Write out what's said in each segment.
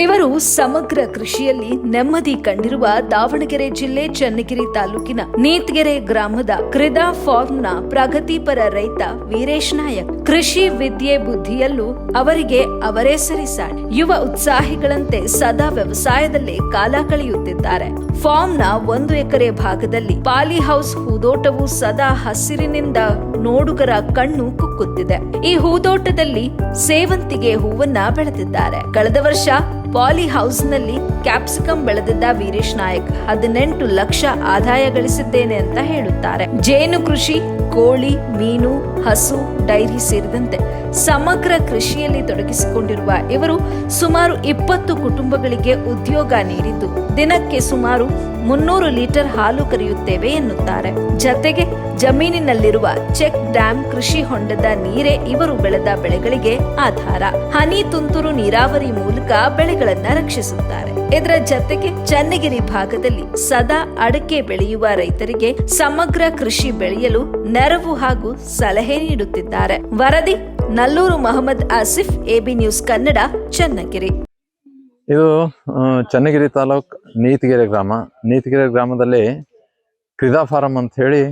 ಇವರು ಸಮಗ್ರ ಕೃಷಿಯಲ್ಲಿ ನೆಮ್ಮದಿ ಕಂಡಿರುವ ದಾವಣಗೆರೆ ಜಿಲ್ಲೆ ಚನ್ನಗಿರಿ ತಾಲೂಕಿನ ನೀತ್ಗೆರೆ ಗ್ರಾಮದ ಕ್ರಿದಾ ಫಾರ್ಮ್ನ ಪ್ರಗತಿಪರ ರೈತ ವೀರೇಶ್ ನಾಯಕ್. ಕೃಷಿ ವಿದ್ಯೆ ಬುದ್ಧಿಯಲ್ಲೂ ಅವರಿಗೆ ಅವರೇ ಸರಿಸಾಟಿ ಯುವ ಉತ್ಸಾಹಿಗಳಂತೆ ಸದಾ ವ್ಯವಸಾಯದಲ್ಲಿ ಕಾಲ ಕಳೆಯುತ್ತಿದ್ದಾರೆ. ಫಾರ್ಮ್ನ ಒಂದು ಎಕರೆ ಭಾಗದಲ್ಲಿ ಪಾಲಿ ಹೌಸ್ ಹೂದೋಟವು ಸದಾ ಹಸಿರಿನಿಂದ ನೋಡುಗರ ಕಣ್ಣು ಕುಕ್ಕುತ್ತಿದೆ. ಈ ಹೂದೋಟದಲ್ಲಿ ಸೇವಂತಿಗೆ ಹೂವನ್ನ ಬೆಳೆದಿದ್ದಾರೆ. ಕಳೆದ ವರ್ಷ ಪಾಲಿ ಹೌಸ್ನಲ್ಲಿ ಕ್ಯಾಪ್ಸಿಕಂ ಬೆಳೆದಿದ್ದ ವೀರೇಶ್ ನಾಯಕ್ ಹದಿನೆಂಟು ಲಕ್ಷ ಆದಾಯ ಗಳಿಸಿದ್ದೇನೆ ಅಂತ ಹೇಳುತ್ತಾರೆ. ಜೇನು ಕೃಷಿ, ಕೋಳಿ, ಮೀನು, ಹಸು ಡೈರಿ ಸೇರಿದಂತೆ ಸಮಗ್ರ ಕೃಷಿಯಲ್ಲಿ ತೊಡಗಿಸಿಕೊಂಡಿರುವ ಇವರು ಸುಮಾರು ಇಪ್ಪತ್ತು ಕುಟುಂಬಗಳಿಗೆ ಉದ್ಯೋಗ ನೀಡಿದ್ದು ದಿನಕ್ಕೆ ಸುಮಾರು ಮುನ್ನೂರು ಲೀಟರ್ ಹಾಲು ಕರೆಯುತ್ತೇವೆ ಎನ್ನುತ್ತಾರೆ. ಜತೆಗೆ ಜಮೀನಿನಲ್ಲಿರುವ ಚೆಕ್ ಡ್ಯಾಂ ಕೃಷಿ ಹೊಂಡದ ನೀರೇ ಇವರು ಬೆಳೆದ ಬೆಳೆಗಳಿಗೆ ಆಧಾರ. ಹನಿ ತುಂತುರು ನೀರಾವರಿ ಮೂಲಕ ಬೆಳೆಗಳನ್ನ ರಕ್ಷಿಸುತ್ತಾರೆ. ಇದರ ಜತೆಗೆ ಚನ್ನಗಿರಿ ಭಾಗದಲ್ಲಿ ಸದಾ ಅಡಕೆ ಬೆಳೆಯುವ ರೈತರಿಗೆ ಸಮಗ್ರ ಕೃಷಿ ಬೆಳೆಯಲು ನೆರವು ಹಾಗೂ ಸಲಹೆ ನೀಡುತ್ತಿದ್ದಾರೆ. ವರದಿ ನಲ್ಲೂರು ಮಹಮ್ಮದ್ ಆಸಿಫ್, ಎಬಿ ನ್ಯೂಸ್ ಕನ್ನಡ, ಚನ್ನಗಿರಿ. ಇದು ಚನ್ನಗಿರಿ ತಾಲೂಕ್ ನೀತಿಗೆರೆ ಗ್ರಾಮ. ನೀತಿಗೆರೆ ಗ್ರಾಮದಲ್ಲಿ ಕ್ರೀಡಾ ಫಾರಂ ಅಂತ ಹೇಳಿ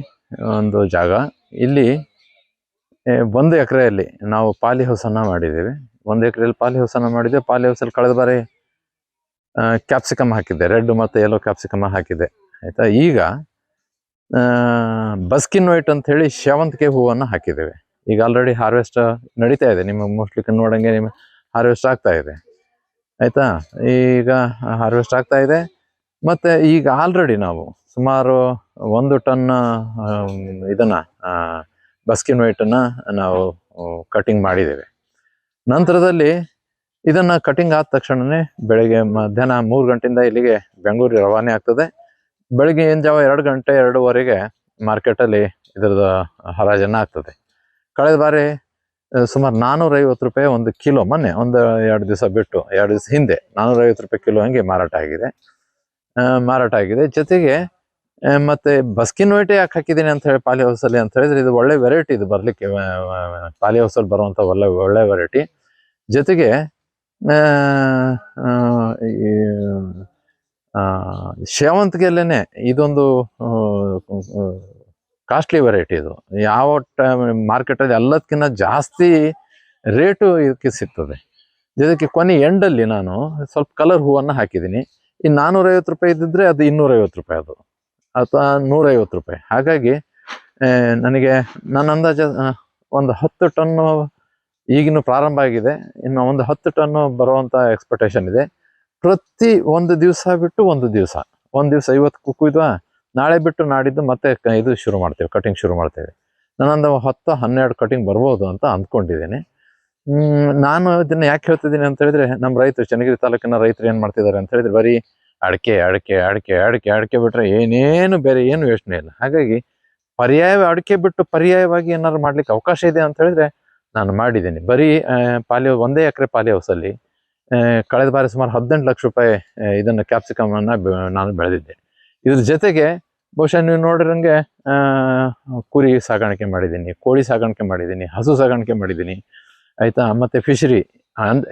ಒಂದು ಜಾಗ. ಇಲ್ಲಿ ಒಂದು ಎಕರೆಯಲ್ಲಿ ನಾವು ಪಾಲಿ ಹೌಸನ್ನು ಮಾಡಿದ್ದೀವಿ. ಒಂದು ಎಕರೆಯಲ್ಲಿ ಪಾಲಿ ಹೌಸನ್ನು ಮಾಡಿದ್ದೆ ಪಾಲಿ ಹೌಸಲ್ಲಿ ಕಳೆದ ಬಾರಿ ಕ್ಯಾಪ್ಸಿಕಮ್ ಹಾಕಿದ್ದೆ. ರೆಡ್ ಮತ್ತು ಎಲ್ಲೋ ಕ್ಯಾಪ್ಸಿಕಮ್ ಹಾಕಿದ್ದೆ. ಆಯಿತಾ? ಈಗ ಬಸ್ಕಿನ್ ವೈಟ್ ಅಂತ ಹೇಳಿ ಸೇವಂತಿಗೆ ಹೂವನ್ನು ಹಾಕಿದ್ದೇವೆ. ಈಗ ಆಲ್ರೆಡಿ ಹಾರ್ವೆಸ್ಟ್ ನಡೀತಾ ಇದೆ. ನಿಮ್ಮ ಮೋಸ್ಟ್ಲಿ ನೋಡಂಗೆ ನಿಮ್ಮ ಹಾರ್ವೆಸ್ಟ್ ಆಗ್ತಾ ಇದೆ. ಆಯ್ತಾ? ಈಗ ಹಾರ್ವೆಸ್ಟ್ ಆಗ್ತಾ ಇದೆ. ಮತ್ತೆ ಈಗ ಆಲ್ರೆಡಿ ನಾವು ಸುಮಾರು ಒಂದು ಟನ್ ಇದನ್ನ ಬಸ್ಕಿನ್ ವೈಟನ್ನು ನಾವು ಕಟಿಂಗ್ ಮಾಡಿದ್ದೇವೆ. ನಂತರದಲ್ಲಿ ಇದನ್ನ ಕಟಿಂಗ್ ಆದ ತಕ್ಷಣನೇ ಬೆಳಿಗ್ಗೆ ಮಧ್ಯಾಹ್ನ ಮೂರು ಗಂಟೆಯಿಂದ ಇಲ್ಲಿಗೆ ಬೆಂಗಳೂರಿಗೆ ರವಾನೆ ಆಗ್ತದೆ. ಬೆಳಿಗ್ಗೆ ಏನ್ ಜಾವ ಎರಡು ಗಂಟೆ ಎರಡೂವರೆಗೆ ಮಾರ್ಕೆಟಲ್ಲಿ ಇದರದ್ದು ಹರಾಜನ್ನ ಆಗ್ತದೆ. ಕಳೆದ ಬಾರಿ ಸುಮಾರು ನಾನ್ನೂರ ಐವತ್ತು ರೂಪಾಯಿ ಒಂದು ಕಿಲೋ, ಮೊನ್ನೆ ಒಂದು ಎರಡು ದಿವಸ ಬಿಟ್ಟು ಎರಡು ದಿವಸ ಹಿಂದೆ ನಾನ್ನೂರ ಐವತ್ತು ರೂಪಾಯಿ ಕಿಲೋ ಹಂಗೆ ಮಾರಾಟ ಆಗಿದೆ. ಮಾರಾಟ ಆಗಿದೆ. ಜೊತೆಗೆ ಮತ್ತೆ ಬಸ್ಕಿನ್ ವೈಟೇ ಯಾಕೆ ಹಾಕಿದ್ದೀನಿ ಅಂತ ಹೇಳಿ ಪಾಲಿ ಹೌಸಲ್ಲಿ ಅಂತ ಹೇಳಿದ್ರೆ ಇದು ಒಳ್ಳೆ ವೆರೈಟಿ ಇದು ಬರ್ಲಿಕ್ಕೆ ಪಾಲಿ ಹೌಸಲ್ಲಿ ಬರುವಂತ ಒಳ್ಳೆ ಒಳ್ಳೆ ವೆರೈಟಿ ಜೊತೆಗೆ ಆ, ಇದೊಂದು ಕಾಸ್ಟ್ಲಿ ವೆರೈಟಿ ಇದು. ಯಾವ ಟೈಮ್ ಮಾರ್ಕೆಟಲ್ಲಿ ಎಲ್ಲದಕ್ಕಿಂತ ಜಾಸ್ತಿ ರೇಟು ಇದಕ್ಕೆ ಸಿಗ್ತದೆ. ಇದಕ್ಕೆ ಕೊನೆ ಎಂಡಲ್ಲಿ ನಾನು ಸ್ವಲ್ಪ ಕಲರ್ ಹೂವನ್ನು ಹಾಕಿದ್ದೀನಿ. ಈ ನಾನ್ನೂರೈವತ್ತು ರೂಪಾಯಿ ಇದ್ದಿದ್ರೆ ಅದು ಇನ್ನೂರೈವತ್ತು ರೂಪಾಯಿ ಅದು. ಅಥವಾ ನೂರೈವತ್ತು ರೂಪಾಯಿ. ಹಾಗಾಗಿ ನನಗೆ ನನ್ನ ಅಂದಾಜು ಒಂದು ಹತ್ತು ಟನ್ನು ಈಗಿನ ಪ್ರಾರಂಭ ಆಗಿದೆ. ಇನ್ನು ಒಂದು ಹತ್ತು ಟನ್ನು ಬರುವಂತ ಎಕ್ಸ್ಪೆಕ್ಟೇಷನ್ ಇದೆ. ಪ್ರತಿ ಒಂದು ದಿವಸ ಬಿಟ್ಟು ಒಂದು ದಿವಸ. ಒಂದು ದಿವಸ ಇವತ್ತು ಕುಕ್ಕಿದ್ವಾ ನಾಳೆ ಬಿಟ್ಟು ನಾಡಿದ್ದು ಮತ್ತೆ ಇದು ಶುರು ಮಾಡ್ತೇವೆ ಕಟಿಂಗ್ ಶುರು ಮಾಡ್ತೇವೆ. ನಾನೊಂದು ಹತ್ತು, ಹನ್ನೆರಡು ಕಟಿಂಗ್ ಬರ್ಬೋದು ಅಂತ ಅಂದ್ಕೊಂಡಿದ್ದೀನಿ. ನಾನು ಇದನ್ನ ಯಾಕೆ ಹೇಳ್ತಿದ್ದೀನಿ ಅಂತ ಹೇಳಿದ್ರೆ ನಮ್ಮ ರೈತರು, ಚನ್ನಗಿರಿ ತಾಲೂಕಿನ ರೈತರು ಏನು ಮಾಡ್ತಿದ್ದಾರೆ ಅಂತ ಹೇಳಿದ್ರೆ ಬರೀ ಅಡಿಕೆ ಅಡಿಕೆ ಅಡಿಕೆ ಅಡಿಕೆ ಅಡಿಕೆ ಬಿಟ್ರೆ ಏನೇನು ಬೇರೆ ಏನು ಯೋಚನೆ ಇಲ್ಲ. ಹಾಗಾಗಿ ಪರ್ಯಾಯ ಅಡಿಕೆ ಬಿಟ್ಟು ಪರ್ಯಾಯವಾಗಿ ಏನಾದ್ರು ಮಾಡ್ಲಿಕ್ಕೆ ಅವಕಾಶ ಇದೆ ಅಂತ ಹೇಳಿದ್ರೆ ನಾನು ಮಾಡಿದ್ದೀನಿ. ಬರೀ ಪಾಲಿ, ಒಂದೇ ಎಕರೆ ಪಾಲಿ ಹೌಸಲ್ಲಿ ಕಳೆದ ಬಾರಿ ಸುಮಾರು ಹದಿನೆಂಟು ಲಕ್ಷ ರೂಪಾಯಿ ಇದನ್ನು ಕ್ಯಾಪ್ಸಿಕಮನ್ನು ನಾನು ಬೆಳೆದಿದ್ದೆ. ಇದ್ರ ಜೊತೆಗೆ ಬಹುಶಃ ನೀವು ನೋಡಿರಂಗೆ ಕುರಿ ಸಾಗಾಣಿಕೆ ಮಾಡಿದ್ದೀನಿ, ಕೋಳಿ ಸಾಗಾಣಿಕೆ ಮಾಡಿದ್ದೀನಿ, ಹಸು ಸಾಗಾಣಿಕೆ ಮಾಡಿದ್ದೀನಿ, ಆಯಿತಾ? ಮತ್ತೆ ಫಿಶರಿ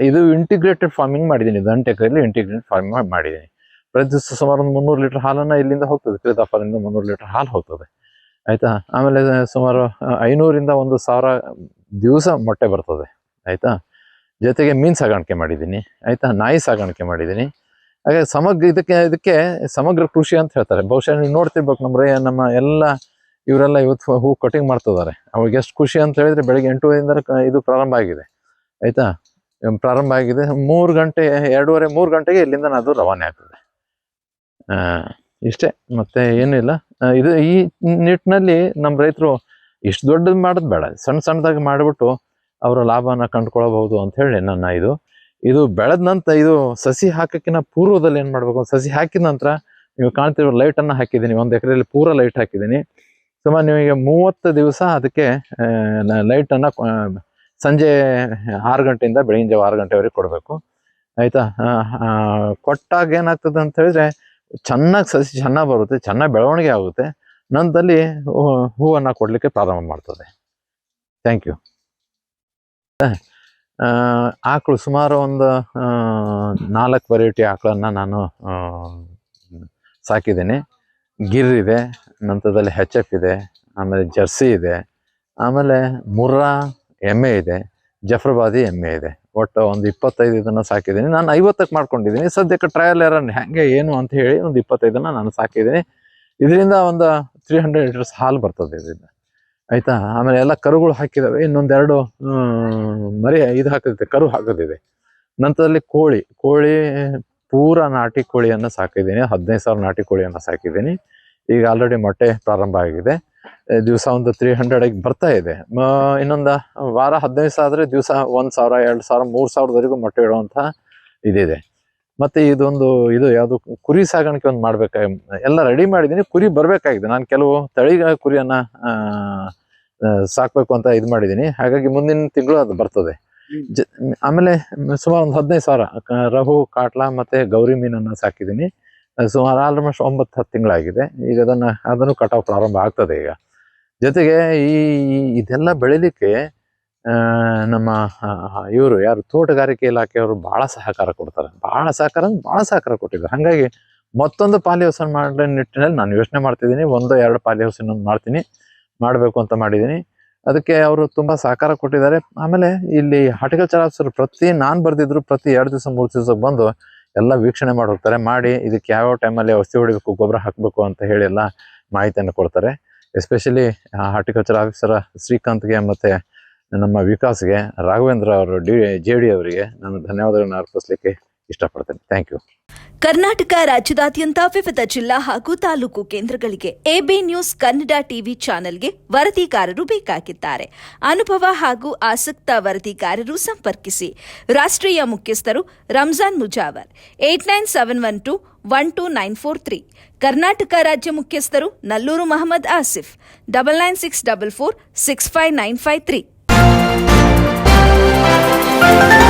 ಇದು ಇಂಟಿಗ್ರೇಟೆಡ್ ಫಾರ್ಮಿಂಗ್ ಮಾಡಿದ್ದೀನಿ. ದಂಟೆ ಎಕರೆಯಲ್ಲಿ ಇಂಟಿಗ್ರೇಟೆಡ್ ಫಾರ್ಮಿಂಗ್ ಮಾಡಿದ್ದೀನಿ. ಪ್ರತಿ ಸುಮಾರು ಒಂದು ಮುನ್ನೂರು ಲೀಟರ್ ಹಾಲನ್ನು ಇಲ್ಲಿಂದ ಹೋಗ್ತದೆ. ಕ್ರೀತಾಫಾಲಿಂದ ಮುನ್ನೂರು ಲೀಟರ್ ಹಾಲು ಹೋಗ್ತದೆ. ಆಯಿತಾ? ಆಮೇಲೆ ಸುಮಾರು ಐನೂರಿಂದ ಒಂದು ಸಾವಿರ ದಿವಸ ಮೊಟ್ಟೆ ಬರ್ತದೆ, ಆಯಿತಾ? ಜೊತೆಗೆ ಮೀನು ಸಾಗಾಣಿಕೆ ಮಾಡಿದ್ದೀನಿ, ಆಯಿತಾ? ನಾಯಿ ಸಾಗಾಣಿಕೆ ಮಾಡಿದ್ದೀನಿ. ಹಾಗೆ ಸಮಗ್ರ ಇದಕ್ಕೆ ಇದಕ್ಕೆ ಸಮಗ್ರ ಕೃಷಿ ಅಂತ ಹೇಳ್ತಾರೆ. ಬಹುಶಃ ನೀವು ನೋಡ್ತಿರ್ಬೇಕು ನಮ್ಮ ರೈ ನಮ್ಮ ಎಲ್ಲ ಇವರೆಲ್ಲ ಇವತ್ತು ಹೂ ಕಟಿಂಗ್ ಮಾಡ್ತಿದ್ದಾರೆ. ಅವಾಗ ಎಷ್ಟು ಖುಷಿ ಅಂತ ಹೇಳಿದ್ರೆ ಬೆಳಗ್ಗೆ ಎಂಟೂವರೆಯಿಂದ ಇದು ಪ್ರಾರಂಭ ಆಗಿದೆ, ಆಯಿತಾ? ಪ್ರಾರಂಭ ಆಗಿದೆ. ಮೂರು ಗಂಟೆ, ಎರಡೂವರೆ, ಮೂರು ಗಂಟೆಗೆ ಇಲ್ಲಿಂದ ಅದು ರವಾನೆ ಆಗ್ತದೆ. ಇಷ್ಟೇ. ಮತ್ತೆ ಇಲ್ಲ ಇದು ಈ ನಿಟ್ಟಿನಲ್ಲಿ ನಮ್ಮ ರೈತರು ಇಷ್ಟು ದೊಡ್ಡದು ಮಾಡೋದು ಬೇಡ. ಸಣ್ಣ ಸಣ್ಣದಾಗಿ ಮಾಡಿಬಿಟ್ಟು ಅವರ ಲಾಭನ ಕಂಡುಕೊಳ್ಳಬಹುದು ಅಂತ ಹೇಳಿ ನನ್ನ ಇದು. ಇದು ಬೆಳೆದ ನಂತರ ಇದು ಸಸಿ ಹಾಕಕ್ಕಿಂತ ಪೂರ್ವದಲ್ಲಿ ಏನು ಮಾಡಬೇಕು? ಸಸಿ ಹಾಕಿದ ನಂತರ ನೀವು ಕಾಣ್ತಿರೋ ಲೈಟ್ ಅನ್ನ ಹಾಕಿದ್ದೀನಿ. ಒಂದು ಎಕರೆಯಲ್ಲಿ ಪೂರ ಲೈಟ್ ಹಾಕಿದ್ದೀನಿ. ಸುಮಾರು ನಿಮಗೆ ಮೂವತ್ತು ದಿವಸ ಅದಕ್ಕೆ ಲೈಟ್ ಅನ್ನ ಸಂಜೆ ಆರು ಗಂಟೆಯಿಂದ ಬೆಳಗಿನ ಜಾವ ಆರು ಗಂಟೆವರೆಗೆ ಕೊಡಬೇಕು. ಆಯ್ತಾ? ಕೊಟ್ಟಾಗ ಏನಾಗ್ತದೆ ಅಂತ ಹೇಳಿದ್ರೆ, ಚೆನ್ನಾಗಿ ಸಸಿ ಚೆನ್ನಾಗಿ ಬರುತ್ತೆ, ಚೆನ್ನಾಗಿ ಬೆಳವಣಿಗೆ ಆಗುತ್ತೆ. ನಂತರದಲ್ಲಿ ಹೂವನ್ನು ಕೊಡಲಿಕ್ಕೆ ಪ್ರಾರಂಭ ಮಾಡ್ತದೆ. ಥ್ಯಾಂಕ್ ಯು ಆಕಳು ಸುಮಾರು ಒಂದು ನಾಲ್ಕು ವೆರೈಟಿ ಆಕಳನ್ನು ನಾನು ಸಾಕಿದ್ದೀನಿ. ಗಿರ್ ಇದೆ, ನಂತರದಲ್ಲಿ ಹೆಚ್ ಎಫ್ ಇದೆ, ಆಮೇಲೆ ಜರ್ಸಿ ಇದೆ, ಆಮೇಲೆ ಮುರ್ರಾ ಎಮ್ಮೆ ಇದೆ, ಜಫ್ರಬಾದಿ ಎಮ್ಮೆ ಇದೆ. ಒಟ್ಟು ಒಂದು ಇಪ್ಪತ್ತೈದು ಇದನ್ನು ಸಾಕಿದ್ದೀನಿ. ನಾನು ಐವತ್ತಕ್ಕೆ ಮಾಡ್ಕೊಂಡಿದ್ದೀನಿ. ಸದ್ಯಕ್ಕೆ ಟ್ರಯಲ್ ಎರನ್ ಹೆಂಗೆ, ಏನು ಅಂತ ಹೇಳಿ ಒಂದು ಇಪ್ಪತ್ತೈದನ್ನು ನಾನು ಸಾಕಿದ್ದೀನಿ. ಇದರಿಂದ ಒಂದು ತ್ರೀ ಹಂಡ್ರೆಡ್ ಲೀಟರ್ಸ್ ಹಾಲು ಬರ್ತದೆ ಇದರಿಂದ. ಆಯಿತಾ? ಆಮೇಲೆ ಎಲ್ಲ ಕರುಗಳು ಹಾಕಿದಾವೆ. ಇನ್ನೊಂದೆರಡು ಮರಿ ಇದು ಹಾಕಿದೆ ಕರು ಹಾಕೋದಿದೆ ನಂತರದಲ್ಲಿ ಕೋಳಿ ಕೋಳಿ ಪೂರ ನಾಟಿ ಕೋಳಿಯನ್ನು ಸಾಕಿದ್ದೀನಿ. ಹದಿನೈದು ಸಾವಿರ ನಾಟಿ ಕೋಳಿಯನ್ನು ಸಾಕಿದ್ದೀನಿ. ಈಗ ಆಲ್ರೆಡಿ ಮೊಟ್ಟೆ ಪ್ರಾರಂಭ ಆಗಿದೆ. ದಿವಸ ಒಂದು ತ್ರೀ ಹಂಡ್ರೆಡ್ ಬರ್ತಾ ಇದೆ. ಇನ್ನೊಂದು ವಾರ ಹದಿನೈದು ಸಾವಿರ ಆದರೆ ದಿವಸ ಒಂದು ಸಾವಿರ, ಎರಡು ಸಾವಿರ, ಮೂರು ಸಾವಿರದವರೆಗೂ ಮೊಟ್ಟೆ ಇಡುವಂಥ ಇದಿದೆ. ಮತ್ತೆ ಇದೊಂದು ಇದು ಯಾವುದು ಕುರಿ ಸಾಗಾಣಿಕೆ ಒಂದು ಮಾಡ್ಬೇಕಾ ಎಲ್ಲ ರೆಡಿ ಮಾಡಿದ್ದೀನಿ ಕುರಿ ಬರಬೇಕಾಗಿದೆ. ನಾನು ಕೆಲವು ತಳಿ ಕುರಿಯನ್ನ ಸಾಕ್ಬೇಕು ಅಂತ ಇದು ಮಾಡಿದ್ದೀನಿ ಹಾಗಾಗಿ ಮುಂದಿನ ತಿಂಗಳು ಅದು ಬರ್ತದೆ. ಜ- ಆಮೇಲೆ ಸುಮಾರು ಒಂದು ಹದಿನೈದು ಸಾವಿರ ರಹು ಕಾಟ್ಲಾ ಮತ್ತೆ ಗೌರಿ ಮೀನನ್ನ ಸಾಕಿದ್ದೀನಿ ಸುಮಾರು ಆಲ್ಮೋಸ್ಟ್ ಒಂಬತ್ತು ಹತ್ತು ತಿಂಗಳಾಗಿದೆ. ಈಗ ಅದನ್ನ ಅದನ್ನು ಕಟಾವು ಪ್ರಾರಂಭ ಆಗ್ತದೆ ಈಗ. ಜೊತೆಗೆ ಈ ಇದೆಲ್ಲ ಬೆಳಿಲಿಕ್ಕೆ ನಮ್ಮ ಇವರು ಯಾರು ತೋಟಗಾರಿಕೆ ಇಲಾಖೆಯವರು ಬಹಳ ಸಹಕಾರ ಕೊಡ್ತಾರೆ. ಬಹಳ ಸಹಕಾರ ಅಂದ್ರೆ ಬಹಳ ಸಹಕಾರ ಕೊಟ್ಟಿದ್ದಾರೆ. ಹಾಗಾಗಿ ಮತ್ತೊಂದು ಪಾಲಿ ಹೌಸನ್ನು ಮಾಡೋ ನಿಟ್ಟಿನಲ್ಲಿ ನಾನು ಯೋಚನೆ ಮಾಡ್ತಿದ್ದೀನಿ. ಒಂದು, ಎರಡು ಪಾಲಿ ಮಾಡ್ತೀನಿ. ಮಾಡಬೇಕು ಅಂತ ಮಾಡಿದ್ದೀನಿ. ಅದಕ್ಕೆ ಅವರು ತುಂಬ ಸಹಕಾರ ಕೊಟ್ಟಿದ್ದಾರೆ. ಆಮೇಲೆ ಇಲ್ಲಿ ಹಾರ್ಟಿಕಲ್ಚರ್ ಆಫೀಸರ್ ಪ್ರತಿ ನಾನು ಬರೆದಿದ್ರು ಪ್ರತಿ ಎರಡು ದಿವಸ, ಮೂರು ದಿವಸ ಬಂದು ಎಲ್ಲ ವೀಕ್ಷಣೆ ಮಾಡಿ ಹೋಗ್ತಾರೆ. ಮಾಡಿ ಇದಕ್ಕೆ ಯಾವ ಟೈಮಲ್ಲಿ ಔಷಧಿ ಹೊಡಿಬೇಕು, ಗೊಬ್ಬರ ಹಾಕಬೇಕು ಅಂತ ಹೇಳಿ ಎಲ್ಲ ಮಾಹಿತಿಯನ್ನು ಕೊಡ್ತಾರೆ. ಎಸ್ಪೆಷಲಿ ಹಾರ್ಟಿಕಲ್ಚರ್ ಆಫೀಸರ ಶ್ರೀಕಾಂತ್ಗೆ ಮತ್ತೆ ನಮ್ಮ ವಿಕಾಸ್ಗೆ, ರಾಘವೇಂದ್ರ ಅವರು, ಡಿ, ಜೆ ಡಿ ಅವರಿಗೆ ನಾನು ಧನ್ಯವಾದಗಳನ್ನು ಅರ್ಪಿಸಲಿಕ್ಕೆ ಇಷ್ಟಪಡ್ತೇನೆ. Thank you. ಕರ್ನಾಟಕ ರಾಜ್ಯದಾದ್ಯಂತ ವಿವಿಧ ಜಿಲ್ಲಾ ಹಾಗೂ ತಾಲೂಕು ಕೇಂದ್ರಗಳಿಗೆ ಎಬಿ ನ್ಯೂಸ್ ಕನ್ನಡ ಟಿವಿ ಚಾನೆಲ್ಗೆ ವರದಿಗಾರರು ಬೇಕಾಗಿದ್ದಾರೆ. ಅನುಭವ ಹಾಗೂ ಆಸಕ್ತ ವರದಿಗಾರರು ಸಂಪರ್ಕಿಸಿ. ರಾಷ್ಟ್ರೀಯ ಮುಖ್ಯಸ್ಥರು Ramzan Mujawar, eight nine seven one two one two nine four three. Karnataka ರಾಜ್ಯ ಮುಖ್ಯಸ್ಥರು Nallur Mohammed Asif, double nine six double four six five nine five three. Música